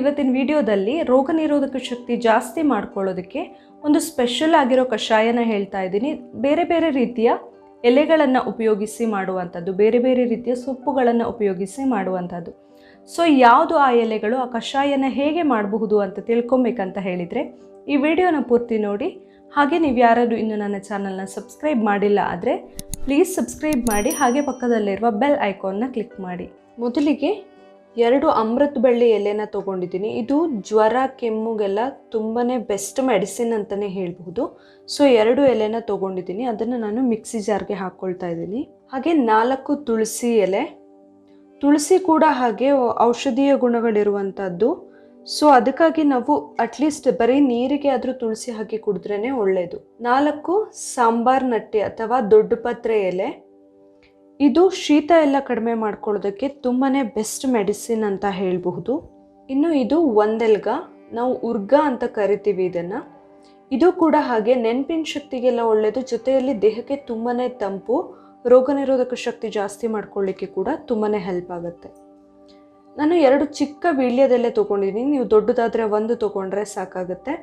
ಇವತ್ತಿನ ವಿಡಿಯೋದಲ್ಲಿ ರೋಗ ನಿರೋಧಕ ಶಕ್ತಿ ಜಾಸ್ತಿ ಮಾಡ್ಕೊಳ್ಳೋದಕ್ಕೆ ಒಂದು ಸ್ಪೆಷಲ್ ಆಗಿರೋ ಕಷಾಯನ ಹೇಳ್ತಾ ಇದ್ದೀನಿ. ಬೇರೆ ಬೇರೆ ರೀತಿಯ ಎಲೆಗಳನ್ನು ಉಪಯೋಗಿಸಿ ಮಾಡುವಂಥದ್ದು, ಬೇರೆ ಬೇರೆ ರೀತಿಯ ಸೊಪ್ಪುಗಳನ್ನು ಉಪಯೋಗಿಸಿ ಮಾಡುವಂಥದ್ದು. ಸೊ ಯಾವುದು ಆ ಎಲೆಗಳು, ಆ ಕಷಾಯನ ಹೇಗೆ ಮಾಡಬಹುದು ಅಂತ ತಿಳ್ಕೊಬೇಕಂತ ಹೇಳಿದರೆ, ಈ ವಿಡಿಯೋನ ಪೂರ್ತಿ ನೋಡಿ. ಹಾಗೆ ನೀವು ಯಾರಾದರೂ ಇನ್ನು ನನ್ನ ಚಾನಲ್ನ ಸಬ್ಸ್ಕ್ರೈಬ್ ಮಾಡಿಲ್ಲ ಆದರೆ ಪ್ಲೀಸ್ ಸಬ್ಸ್ಕ್ರೈಬ್ ಮಾಡಿ, ಹಾಗೆ ಪಕ್ಕದಲ್ಲಿರುವ ಬೆಲ್ ಐಕಾನ್ನ ಕ್ಲಿಕ್ ಮಾಡಿ. ಮೊದಲಿಗೆ ಎರಡು ಅಮೃತ ಬಳ್ಳಿ ಎಲೆನ ತೊಗೊಂಡಿದ್ದೀನಿ. ಇದು ಜ್ವರ, ಕೆಮ್ಮುಗೆಲ್ಲ ತುಂಬಾ ಬೆಸ್ಟ್ ಮೆಡಿಸಿನ್ ಅಂತಲೇ ಹೇಳ್ಬೋದು ಸೊ ಎರಡು ಎಲೆನ ತೊಗೊಂಡಿದ್ದೀನಿ. ಅದನ್ನು ನಾನು ಮಿಕ್ಸಿ ಜಾರ್ಗೆ ಹಾಕ್ಕೊಳ್ತಾ ಇದ್ದೀನಿ. ಹಾಗೆ ನಾಲ್ಕು ತುಳಸಿ ಎಲೆ. ತುಳಸಿ ಕೂಡ ಹಾಗೆ ಔಷಧೀಯ ಗುಣಗಳಿರುವಂಥದ್ದು ಸೊ ಅದಕ್ಕಾಗಿ ನಾವು ಅಟ್ಲೀಸ್ಟ್ ಬರೀ ನೀರಿಗೆ ಆದರೂ ತುಳಸಿ ಹಾಕಿ ಕುಡಿದ್ರೇ ಒಳ್ಳೆಯದು ನಾಲ್ಕು ಸಾಂಬಾರ್ ನಟ್ಟಿ ಅಥವಾ ದೊಡ್ಡ ಪತ್ರೆ ಎಲೆ. ಇದು ಶೀತ ಎಲ್ಲ ಕಡಿಮೆ ಮಾಡ್ಕೊಳ್ಳೋದಕ್ಕೆ ತುಂಬಾ ಬೆಸ್ಟ್ ಮೆಡಿಸಿನ್ ಅಂತ ಹೇಳಬಹುದು. ಇನ್ನು ಇದು ಒಂದೆಲ್ಗ, ನಾವು ಉರ್ಗ ಅಂತ ಕರಿತೀವಿ ಇದನ್ನು. ಇದು ಕೂಡ ಹಾಗೆ ನೆನಪಿನ ಶಕ್ತಿಗೆಲ್ಲ ಒಳ್ಳೆಯದು ಜೊತೆಯಲ್ಲಿ ದೇಹಕ್ಕೆ ತುಂಬಾ ತಂಪು, ರೋಗ ನಿರೋಧಕ ಶಕ್ತಿ ಜಾಸ್ತಿ ಮಾಡ್ಕೊಳ್ಳಿಕ್ಕೆ ಕೂಡ ತುಂಬಾ ಹೆಲ್ಪ್ ಆಗುತ್ತೆ. ನಾನು ಎರಡು ಚಿಕ್ಕ ವೀಳ್ಯದಲ್ಲೇ ತೊಗೊಂಡಿದ್ದೀನಿ ನೀವು ದೊಡ್ಡದಾದರೆ ಒಂದು ತೊಗೊಂಡ್ರೆ ಸಾಕಾಗುತ್ತೆ.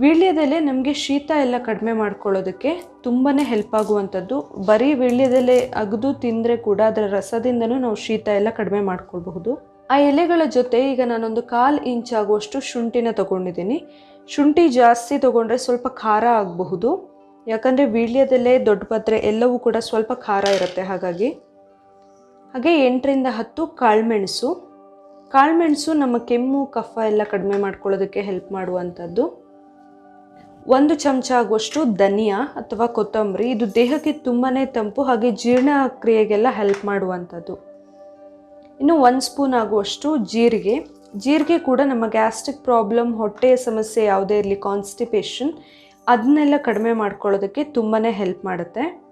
ವೀಳ್ಯದೆಲೆ ನಮಗೆ ಶೀತ ಎಲ್ಲ ಕಡಿಮೆ ಮಾಡ್ಕೊಳ್ಳೋದಕ್ಕೆ ತುಂಬಾ ಹೆಲ್ಪ್ ಆಗುವಂಥದ್ದು. ಬರೀ ವೀಳ್ಯದೆಲೆ ಅಗದು ತಿಂದರೆ ಕೂಡ ಅದರ ರಸದಿಂದನೂ ನಾವು ಶೀತ ಎಲ್ಲ ಕಡಿಮೆ ಮಾಡ್ಕೊಳ್ಬಹುದು. ಆ ಎಲೆಗಳ ಜೊತೆ ಈಗ ನಾನೊಂದು ಕಾಲು ಇಂಚ್ ಆಗುವಷ್ಟು ಶುಂಠಿನ ತೊಗೊಂಡಿದ್ದೀನಿ. ಶುಂಠಿ ಜಾಸ್ತಿ ತೊಗೊಂಡ್ರೆ ಸ್ವಲ್ಪ ಖಾರ ಆಗಬಹುದು. ಯಾಕಂದರೆ ವೀಳ್ಯದೆಲೆ ದೊಡ್ಡ ಪತ್ರೆ ಎಲ್ಲವೂ ಕೂಡ ಸ್ವಲ್ಪ ಖಾರ ಇರುತ್ತೆ ಹಾಗಾಗಿ. ಹಾಗೆ ಎಂಟರಿಂದ ಹತ್ತು ಕಾಳುಮೆಣಸು. ಕಾಳುಮೆಣಸು ನಮ್ಮ ಕೆಮ್ಮು, ಕಫ ಎಲ್ಲ ಕಡಿಮೆ ಮಾಡ್ಕೊಳ್ಳೋದಕ್ಕೆ ಹೆಲ್ಪ್ ಮಾಡುವಂಥದ್ದು. ಒಂದು ಚಮಚ ಆಗುವಷ್ಟು ಧನಿಯಾ ಅಥವಾ ಕೊತ್ತಂಬರಿ. ಇದು ದೇಹಕ್ಕೆ ತುಂಬಾ ತಂಪು, ಹಾಗೆ ಜೀರ್ಣಕ್ರಿಯೆಗೆಲ್ಲ ಹೆಲ್ಪ್ ಮಾಡುವಂಥದ್ದು. ಇನ್ನು ಒಂದು ಸ್ಪೂನ್ ಆಗುವಷ್ಟು ಜೀರಿಗೆ. ಜೀರಿಗೆ ಕೂಡ ನಮ್ಮ ಗ್ಯಾಸ್ಟ್ರಿಕ್ ಪ್ರಾಬ್ಲಮ್ ಹೊಟ್ಟೆಯ ಸಮಸ್ಯೆ, ಯಾವುದೇ ಇರಲಿ ಕಾನ್ಸ್ಟಿಪೇಷನ್ ಅದನ್ನೆಲ್ಲ ಕಡಿಮೆ ಮಾಡ್ಕೊಳ್ಳೋದಕ್ಕೆ ತುಂಬಾ ಹೆಲ್ಪ್ ಮಾಡುತ್ತೆ.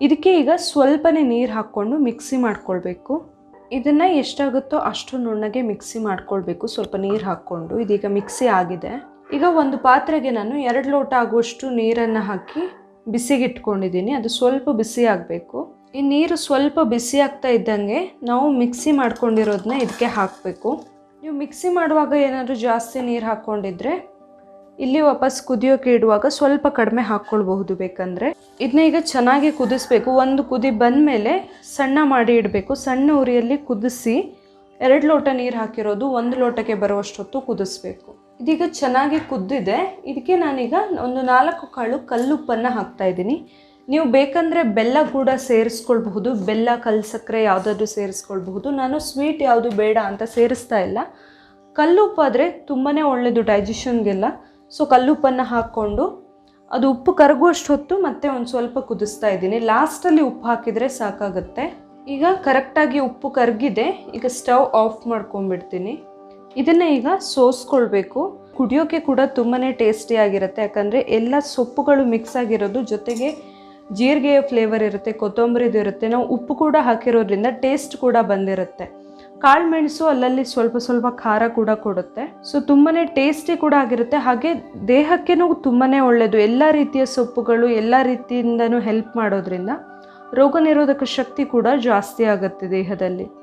ಇದಕ್ಕೆ ಈಗ ಸ್ವಲ್ಪನೇ ನೀರು ಹಾಕ್ಕೊಂಡು ಮಿಕ್ಸಿ ಮಾಡ್ಕೊಳ್ಬೇಕು. ಇದನ್ನು ಎಷ್ಟಾಗುತ್ತೋ ಅಷ್ಟು ನುಣ್ಣಗೆ ಮಿಕ್ಸಿ ಮಾಡ್ಕೊಳ್ಬೇಕು. ಸ್ವಲ್ಪ ನೀರು ಹಾಕ್ಕೊಂಡು. ಇದೀಗ ಮಿಕ್ಸಿ ಆಗಿದೆ. ಈಗ ಒಂದು ಪಾತ್ರೆಗೆ ನಾನು ಎರಡು ಲೋಟ ಆಗುವಷ್ಟು ನೀರನ್ನು ಹಾಕಿ ಬಿಸಿಗೆ ಇಟ್ಕೊಂಡಿದ್ದೀನಿ ಅದು ಸ್ವಲ್ಪ ಬಿಸಿ ಆಗಬೇಕು ಈ ನೀರು ಸ್ವಲ್ಪ ಬಿಸಿ ಆಗ್ತಾ ಇದ್ದಂಗೆ ನಾವು ಮಿಕ್ಸಿ ಮಾಡ್ಕೊಂಡಿರೋದನ್ನ ಇದಕ್ಕೆ ಹಾಕಬೇಕು. ನೀವು ಮಿಕ್ಸಿ ಮಾಡುವಾಗ ಏನಾದರೂ ಜಾಸ್ತಿ ನೀರು ಹಾಕ್ಕೊಂಡಿದ್ರೆ ಇಲ್ಲಿ ವಾಪಸ್ ಕುದಿಯೋಕೆ ಇಡುವಾಗ ಸ್ವಲ್ಪ ಕಡಿಮೆ ಹಾಕ್ಕೊಳ್ಬಹುದು. ಬೇಕಂದರೆ ಇದನ್ನ ಈಗ ಚೆನ್ನಾಗಿ ಕುದಿಸ್ಬೇಕು. ಒಂದು ಕುದಿ ಬಂದ ಮೇಲೆ ಸಣ್ಣ ಮಾಡಿ ಇಡಬೇಕು. ಸಣ್ಣ ಉರಿಯಲ್ಲಿ ಕುದಿಸಿ ಎರಡು ಲೋಟ ನೀರು ಹಾಕಿರೋದು ಒಂದು ಲೋಟಕ್ಕೆ ಬರುವಷ್ಟೊತ್ತು ಕುದಿಸ್ಬೇಕು. ಇದೀಗ ಚೆನ್ನಾಗಿ ಕುದ್ದಿದೆ. ಇದಕ್ಕೆ ನಾನೀಗ ಒಂದು ನಾಲ್ಕು ಕಾಳು ಕಲ್ಲುಪ್ಪನ್ನು ಹಾಕ್ತಾ ಇದ್ದೀನಿ. ನೀವು ಬೇಕಂದರೆ ಬೆಲ್ಲ ಕೂಡ ಸೇರಿಸ್ಕೊಳ್ಬಹುದು, ಬೆಲ್ಲ ಕಲ್ಲು ಸಕ್ಕರೆ ಯಾವುದಾದ್ರೂ ಸೇರಿಸ್ಕೊಳ್ಬಹುದು. ನಾನು ಸ್ವೀಟ್ ಯಾವುದು ಬೇಡ ಅಂತ ಸೇರಿಸ್ತಾ ಇಲ್ಲ. ಕಲ್ಲುಪ್ಪಾದರೆ ತುಂಬಾ ಒಳ್ಳೆಯದು ಡೈಜೆಷನ್ಗೆಲ್ಲ. ಸೊ ಕಲ್ಲುಪ್ಪನ್ನು ಹಾಕ್ಕೊಂಡು ಅದು ಉಪ್ಪು ಕರಗುವಷ್ಟು ಹೊತ್ತು ಮತ್ತೆ ಒಂದು ಸ್ವಲ್ಪ ಕುದಿಸ್ತಾ ಇದ್ದೀನಿ. ಲಾಸ್ಟಲ್ಲಿ ಉಪ್ಪು ಹಾಕಿದರೆ ಸಾಕಾಗುತ್ತೆ. ಈಗ ಕರೆಕ್ಟಾಗಿ ಉಪ್ಪು ಕರಗಿದೆ. ಈಗ ಸ್ಟವ್ ಆಫ್ ಮಾಡ್ಕೊಂಡ್ಬಿಡ್ತೀನಿ. ಇದನ್ನು ಈಗ ಸೋಸ್ಕೊಳ್ಬೇಕು. ಕುಡಿಯೋಕೆ ಕೂಡ ತುಂಬಾ ಟೇಸ್ಟಿಯಾಗಿರುತ್ತೆ ಯಾಕಂದರೆ ಎಲ್ಲ ಸೊಪ್ಪುಗಳು ಮಿಕ್ಸ್ ಆಗಿರೋದು ಜೊತೆಗೆ ಜೀರಿಗೆಯ ಫ್ಲೇವರ್ ಇರುತ್ತೆ, ಕೊತ್ತಂಬರಿದು ಇರುತ್ತೆ. ನಾವು ಉಪ್ಪು ಕೂಡ ಹಾಕಿರೋದ್ರಿಂದ ಟೇಸ್ಟ್ ಕೂಡ ಬಂದಿರುತ್ತೆ. ಕಾಳು ಮೆಣಸು ಅಲ್ಲಲ್ಲಿ ಸ್ವಲ್ಪ ಸ್ವಲ್ಪ ಖಾರ ಕೂಡ ಕೊಡುತ್ತೆ. ಸೊ ತುಂಬಾ ಟೇಸ್ಟಿ ಕೂಡ ಆಗಿರುತ್ತೆ. ಹಾಗೆ ದೇಹಕ್ಕೆ ತುಂಬಾ ಒಳ್ಳೆಯದು ಎಲ್ಲ ರೀತಿಯ ಸೊಪ್ಪುಗಳು ಎಲ್ಲ ರೀತಿಯಿಂದನೂ ಹೆಲ್ಪ್ ಮಾಡೋದ್ರಿಂದ ರೋಗ ನಿರೋಧಕ ಶಕ್ತಿ ಕೂಡ ಜಾಸ್ತಿ ಆಗುತ್ತೆ ದೇಹದಲ್ಲಿ.